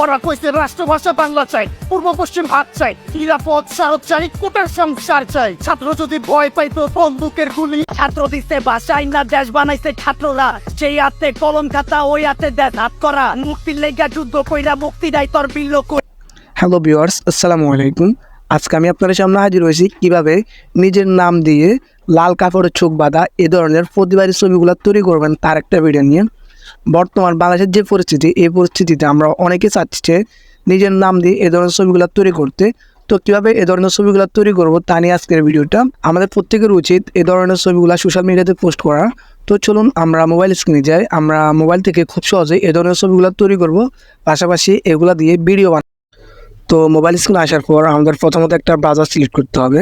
ওরা কইছে রাষ্ট্রভাষা বাংলা চাই, পূর্ব পশ্চিম হাত চাই, নিরাপদ সারত চাই কোটার সংসার চাই। ছাত্র যদি ভয় পাইতো বন্দুকের গুলি। ছাত্র দিচ্ছে বাসায় না, দেশ বানাইছে ছাত্ররা। সেই হাতে কলম খাতা, ওই হাতে দেশ হাত করা। মুক্তির লেগা যুদ্ধ কইরা মুক্তি দেয় তোর বিল্ল কই। হ্যালো ভিউয়ার্স আসসালামু আলাইকুম। আজকে আমি আপনাদের সামনে হাজির হয়েছি কীভাবে নিজের নাম দিয়ে লাল কাপড়ের চোখ বাঁধা এ ধরনের প্রতিবারী ছবিগুলো তৈরি করবেন তার একটা ভিডিও নিয়ে। বর্তমান বাংলাদেশের যে পরিস্থিতি, এই পরিস্থিতিতে আমরা অনেকে চাচ্ছি নিজের নাম দিয়ে এ ধরনের ছবিগুলো তৈরি করতে। তো কীভাবে এ ধরনের ছবিগুলো তৈরি করব তা নিয়ে আজকের ভিডিওটা। আমাদের প্রত্যেকের উচিত এ ধরনের ছবিগুলো সোশ্যাল মিডিয়াতে পোস্ট করা। তো চলুন আমরা মোবাইল স্ক্রিনে যাই। আমরা মোবাইল থেকে খুব সহজে এ ধরনের ছবিগুলো তৈরি করব। পাশাপাশি এগুলা দিয়ে ভিডিও বানাবো তো মোবাইল স্ক্রিনে আসার পর আমাদের প্রথমত একটা ব্রাউজার সিলেক্ট করতে হবে।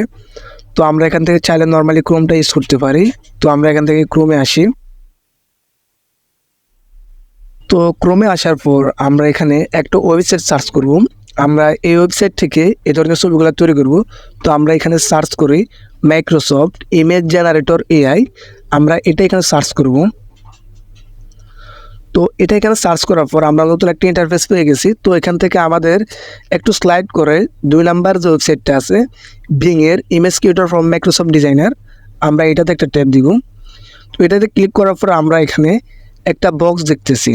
তো আমরা এখান থেকে চাইলে নর্মালি ক্রোমটা ইউজ করতে পারি। তো আমরা এখান থেকে ক্রোমে আসি। তো ক্রমে আসার পর আমরা এখানে একটা ওয়েবসাইট সার্চ করব। আমরা এই ওয়েবসাইট থেকে এ ধরনের ছবিগুলো তৈরি করব। তো আমরা এখানে সার্চ করি মাইক্রোসফট ইমেজ জেনারেটর এআই আমরা এটা এখানে সার্চ করব। তো এটা এখানে সার্চ করার পর আমরা নতুন একটা ইন্টারফেস পেয়ে গেছি। তো এখান থেকে আমাদের একটু স্লাইড করে দুই নাম্বার যে ওয়েবসাইটটা আছে ভিংয়ের image creator from Microsoft designer আমরা এটাতে একটা ট্যাব দিব। তো এটাতে ক্লিক করার পর আমরা এখানে একটা বক্স দেখতেছি।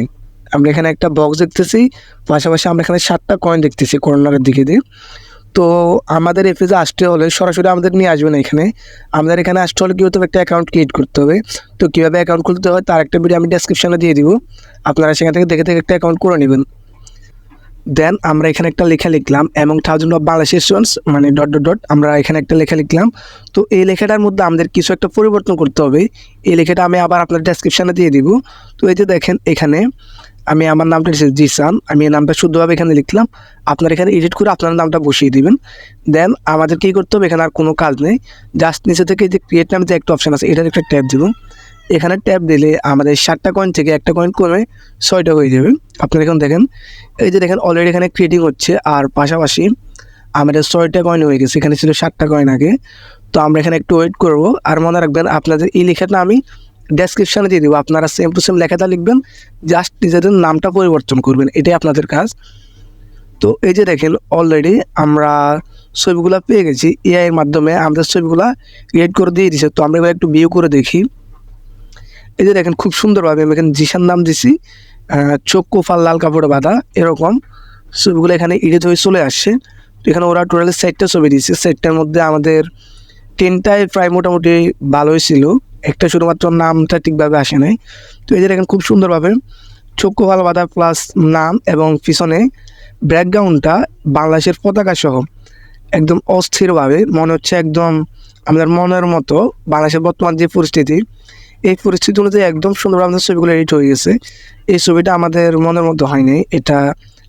আমরা এখানে একটা বক্স দেখতেছি, পাশাপাশি আমরা এখানে সাতটা কয়েন দেখতেছি কর্নারের দিকে দিয়ে। তো আমাদের এই আসতে হলে সরাসরি আমাদের নিয়ে আসবে না এখানে। আমাদের এখানে আসতে হলে কী হতে হবে? একটা অ্যাকাউন্ট ক্রিয়েট করতে হবে। তো কীভাবে অ্যাকাউন্ট খুলতে হয়? তার একটা ভিডিও আমি ডেসক্রিপশানে দিয়ে দিব। আপনারা সেখান থেকে দেখে থেকে একটা অ্যাকাউন্ট করে নেবেন। দেন আমরা এখানে একটা লেখা লিখলাম এবং থাউজেন্ড অফ বাংলাদেশ স্টুডেন্টস মানে ডট ডট ডট আমরা এখানে একটা লেখা লিখলাম। তো এই লেখাটার মধ্যে আমাদের কিছু একটা পরিবর্তন করতে হবে। এই লেখাটা আমি আবার আপনার ডেসক্রিপশানে দিয়ে দিব। তো এই যে দেখেন, এখানে আমি আমার নামটা জিসান, আমি এই নামটা শুদ্ধভাবে এখানে লিখলাম। আপনার এখানে এডিট করে আপনার নামটা বসিয়ে দিবেন। দেন আমাদের কী করতে হবে? এখানে আর কোনো কাজ নেই। জাস্ট নিচে থেকে যে ক্রিয়েট নামে যে একটা অপশান আছে, এটার একটা ট্যাব দিব। এখানে ট্যাপ দিলে আমাদের সাতটা কয়েন থেকে একটা কয়েন কমে ছয়টা হয়ে যাবে আপনারা এখন দেখেন, এই যে দেখেন অলরেডি এখানে ক্রিয়েটিং হচ্ছে, আর পাশাপাশি আমাদের ছয়টা কয়েন হয়ে গেছে, এখানে ছিল সাতটা কয়েন আগে। তো আমরা এখানে একটু ওয়েট করব, আর মনে রাখবেন আপনাদের এই লেখাটা আমি ডেসক্রিপশানে দিয়ে দেবো। আপনারা সেম টু সেম লেখাটা লিখবেন জাস্ট নিজেদের নামটা পরিবর্তন করবেন, এটাই আপনাদের কাজ। তো এই যে দেখেন অলরেডি আমরা ছবিগুলো পেয়ে গেছি এআইয়ের মাধ্যমে আমাদের ছবিগুলো ক্রিয়েট করে দিয়ে দিছে। তো আমরা এবার একটু ভিউ করে দেখি। এই যে দেখেন খুব সুন্দরভাবে আমি এখানে জিসার নাম দিছি চোখ কোফাল, লাল কাপড়ে বাঁধা, এরকম। ছবিগুলো এখানে এডিট হয়ে চলে আসছে। তো এখানে ওরা টোটালি সেটটা ছবি দিয়েছে। সেটটার মধ্যে আমাদের তিনটায় প্রায় মোটামুটি ভালোই ছিল। একটা শুধুমাত্র নামটা ঠিকভাবে আসে নাই। তো এই যে দেখেন খুব সুন্দরভাবে চক্ষু ভালো বাঁধা প্লাস নাম এবং পিছনে ব্যাকগ্রাউন্ডটা বাংলাদেশের পতাকা সহ একদম অস্থিরভাবে, মনে হচ্ছে একদম আমাদের মনের মতো বাংলাদেশের বর্তমান যে পরিস্থিতি এই পরিস্থিতি অনুযায়ী একদম সুন্দর আমাদের ছবিগুলো এডিট হয়ে গেছে। এই ছবিটা আমাদের মনের মতো হয়নি এটা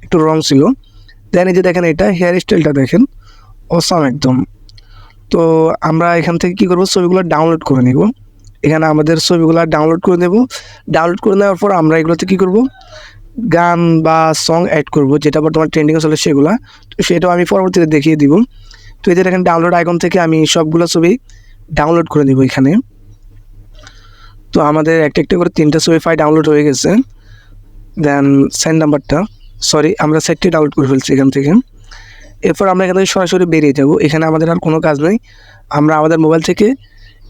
একটু রং ছিল। দেন এই যে দেখেন এটা হেয়ার স্টাইলটা দেখেন অসাম একদম। তো আমরা এখান থেকে কী করব, ছবিগুলো ডাউনলোড করে নেব। এখানে আমাদের ছবিগুলো ডাউনলোড করে নেব। ডাউনলোড করে নেওয়ার পর আমরা এগুলোতে কী করব, গান বা সং অ্যাড করব, যেটা বর্তমানে ট্রেন্ডিংয়ে চলে সেগুলা। তো সেটাও আমি পরবর্তীতে দেখিয়ে দিব। তো এই যে দেখেন ডাউনলোড আইকন থেকে আমি সবগুলো ছবি ডাউনলোড করে নেব এখানে। তো আমাদের একটা একটা করে তিনটা ছবি ফাইল ডাউনলোড হয়ে গেছে। দেন সেন্ড নাম্বারটা সরি আমরা সেটটি ডাউনলোড করে ফেলছি এখান থেকে। এরপর আমরা এখান থেকে সরাসরি বেরিয়ে যাব। এখানে আমাদের আর কোনো কাজ নেই। আমরা আমাদের মোবাইল থেকে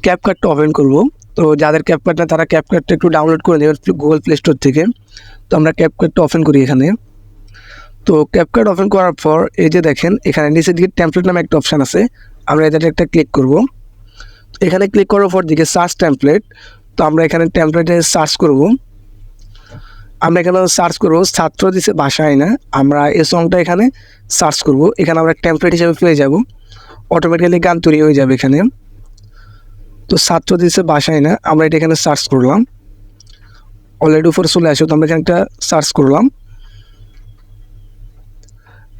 ক্যাপকার্ডটা ওপেন করব। তো যাদের ক্যাপকার্ড না, তারা ক্যাপকার্ডটা একটু ডাউনলোড করে নেবেন গুগল প্লে স্টোর থেকে। তো আমরা ক্যাপকার্ডটা ওপেন করি এখানে। তো ক্যাপকার্ড ওপেন করার পর, এই যে দেখেন, এখানে নিচের দিকে টেমপ্লেট নামে একটা অপশান আছে। আমরা এটাতে একটা ক্লিক করব। এখানে ক্লিক করার পর দিকে সার্চ টেমপ্লেট তো আমরা এখানে টেমপ্লেটে সার্চ করব। আমরা এখানে সার্চ করব, ছাত্র দিছে ভাষায় না, আমরা এই সংটা এখানে সার্চ করব। এখানে আমরা টেমপ্লেট হিসেবে পেয়ে যাব। অটোমেটিক্যালি গান তৈরি হয়ে যাবে এখানে। তো ছাত্র দিছে ভাষায় না, আমরা এটা এখানে সার্চ করলাম। অলরেডি উপরে চলে আসো, তো আমরা এখানে একটা সার্চ করলাম।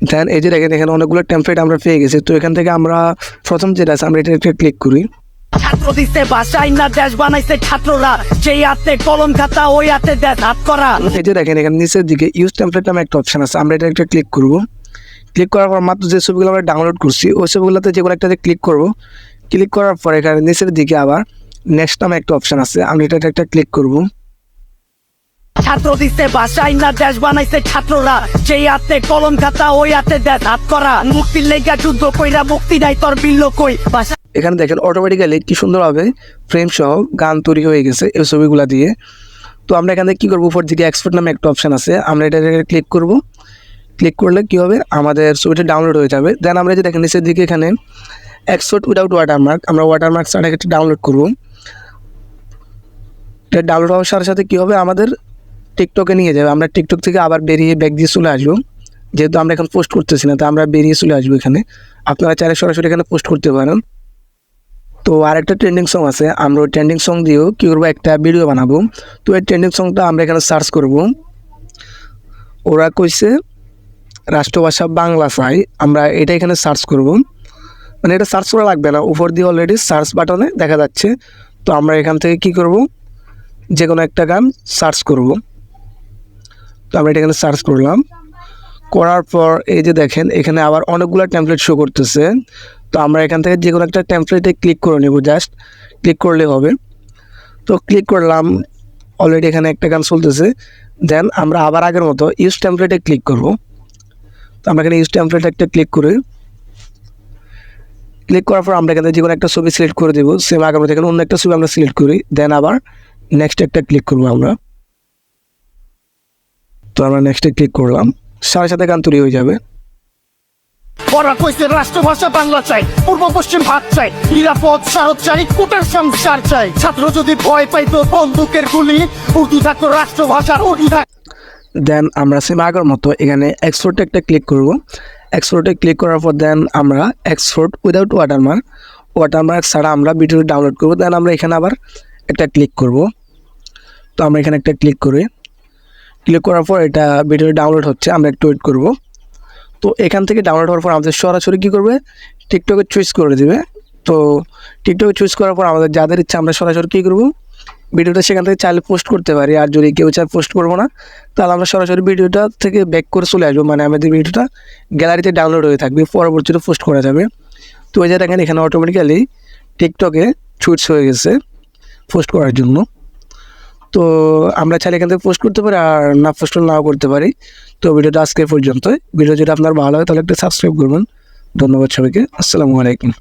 দেন এই যে দেখেন, এখানে অনেকগুলো টেমপ্লেট আমরা পেয়ে গেছি। তো এখান থেকে আমরা প্রথম যেটা আছে, আমরা এটা একটা ক্লিক করি। ছাত্র দিচ্ছে বাসায় না দেশ বানাইছে ছাত্ররা। সেই হাতে কলম খাতা ওই হাতে দেশ হাত করা। এই যে দেখেন এখানে নিচের দিকে ইউজ টেমপ্লেট নামে একটা অপশন আছে। আমরা এটা একটা ক্লিক করব। ক্লিক করার পর মাত্র যে ছবিগুলো আমরা ডাউনলোড করছি ওই ছবিগুলোতে যে কোনো একটাতে ক্লিক করব। ক্লিক করার পর এখানে নিচের দিকে আবার নেক্সট নামে একটা অপশন আছে। আমি এটা একটা ক্লিক করব। ছাত্র দিচ্ছে বাসায় না দেশ বানাইছে ছাত্ররা। যেই হাতে কলম খাতা ওই হাতে দেশ হাত করা। মুক্তির লেগা যুদ্ধ কইরা মুক্তি নাই তোর বিল্ল কই? বাসা এখানে দেখেন অটোমেটিক্যালি কি সুন্দরভাবে ফ্রেম সহ গান তৈরি হয়ে গেছে এই ছবিগুলো দিয়ে। তো আমরা এখানে কী করব? উপর দিকে এক্সপোর্ট নামে একটা অপশান আছে। আমরা এটা ক্লিক করব। ক্লিক করলে কী হবে? আমাদের ছবিটা ডাউনলোড হয়ে যাবে। দেন আমরা যে দেখেন, নিচের দিকে এখানে এক্সপোর্ট উইদাউট ওয়াটারমার্ক আমরা ওয়াটারমার্ক একটা ডাউনলোড করব। এটা ডাউনলোড হওয়ার সাথে সাথে কী হবে? আমাদের টিকটকে নিয়ে যাবে। আমরা টিকটক থেকে আবার বেরিয়ে ব্যাগ দিয়ে চলে আসব। যেহেতু আমরা এখন পোস্ট করতেছি না, তো আমরা বেরিয়ে চলে আসব এখানে। আপনারা চাইলে সরাসরি এখানে পোস্ট করতে পারেন। তো আরেকটা ট্রেন্ডিং সং আছে, আমরা ওই ট্রেন্ডিং সং দিয়েও কী করব, একটা ভিডিও বানাবো। তো এই ট্রেন্ডিং সংটা আমরা এখানে সার্চ করব। ওরা কইছে, রাষ্ট্রভাষা বাংলা চাই। আমরা এটা এখানে সার্চ করব। মানে এটা সার্চ করা লাগবে না, উপর দিয়ে অলরেডি সার্চ বাটনে দেখা যাচ্ছে। তো আমরা এখান থেকে কি করব যে কোনো একটা গান সার্চ করব। তো আমরা এটা এখানে সার্চ করলাম। করার পর এই যে দেখেন, এখানে আবার অনেকগুলো টেমপ্লেট শো করতেছে। তো আমরা এখান থেকে যে কোনো একটা টেমপ্লেটে ক্লিক করে নেব জাস্ট ক্লিক করলে হবে। তো ক্লিক করলাম অলরেডি এখানে একটা গান চলতেছে। দেন আমরা আবার আগের মতো ইউজ টেমপ্লেটে ক্লিক করব। তো আমরা এখানে ইউজ টেমপ্লেট একটা ক্লিক করে ক্লিক করার পর আমরা এখানে যে কোনো একটা ছবি সিলেক্ট করে দেবো। সেম আগের মতো এখানে অন্য একটা ছবি আমরা সিলেক্ট করি। দেন আবার নেক্সট একটা ক্লিক করব আমরা। তো আমরা নেক্সটে ক্লিক করলাম। সাথে সাথে গান তৈরি হয়ে যাবে। ওরা কইছে, রাষ্ট্রভাষা বাংলা চাই, পূর্ব পশ্চিম ভাত চাই, নিরাপদ, সারদ চাই, কোটার সংসার চাই। ছাত্র যদি ভয় পাইতো বন্দুকের গুলি, উর্দু থাকতো রাষ্ট্রভাষার উর্দু থাক দেন আমরা সেম আগের মতো এখানে এক্সপোর্টে একটা ক্লিক করব। এক্সপোর্টে ক্লিক করার পর দেন আমরা এক্সপোর্ট উইদাউট ওয়াটারমার্ক ওয়াটারমার্ক ছাড়া আমরা ভিডিও ডাউনলোড করব। দেন আমরা এখানে আবার একটা ক্লিক করব। তো আমরা এখানে একটা ক্লিক করি ক্লিক করার পর এটা ভিডিও ডাউনলোড হচ্ছে, আমরা একটু ওয়েট করব। তো এখান থেকে ডাউনলোড হওয়ার পর আমাদের সরাসরি কী করবে? টিকটকে চুজ করে দিবে। তো টিকটকে চুজ করার পর আমাদের যাদের ইচ্ছা আমরা সরাসরি কী করব? ভিডিওটা সেখান থেকে চাইলে পোস্ট করতে পারি। আর যদি কেউ চাই পোস্ট করব না, তাহলে আমরা সরাসরি ভিডিওটা থেকে ব্যাক করে চলে আসব। মানে আমাদের ভিডিওটা গ্যালারিতে ডাউনলোড হয়ে থাকবে। পরবর্তীতে পোস্ট করা যাবে। তো এই দেখেন, এখানে অটোমেটিক্যালি টিকটকে চুজ হয়ে গেছে পোস্ট করার জন্য। তো আমরা চাইলে এখান থেকে পোস্ট করতে পারি, আর না পোস্ট নাও করতে পারি। তো ভিডিওটা আজকে পর্যন্ত ভিডিও যদি আপনার ভালো হয় তাহলে একটা সাবস্ক্রাইব করবেন। ধন্যবাদ সবাইকে। আসসালামু আলাইকুম।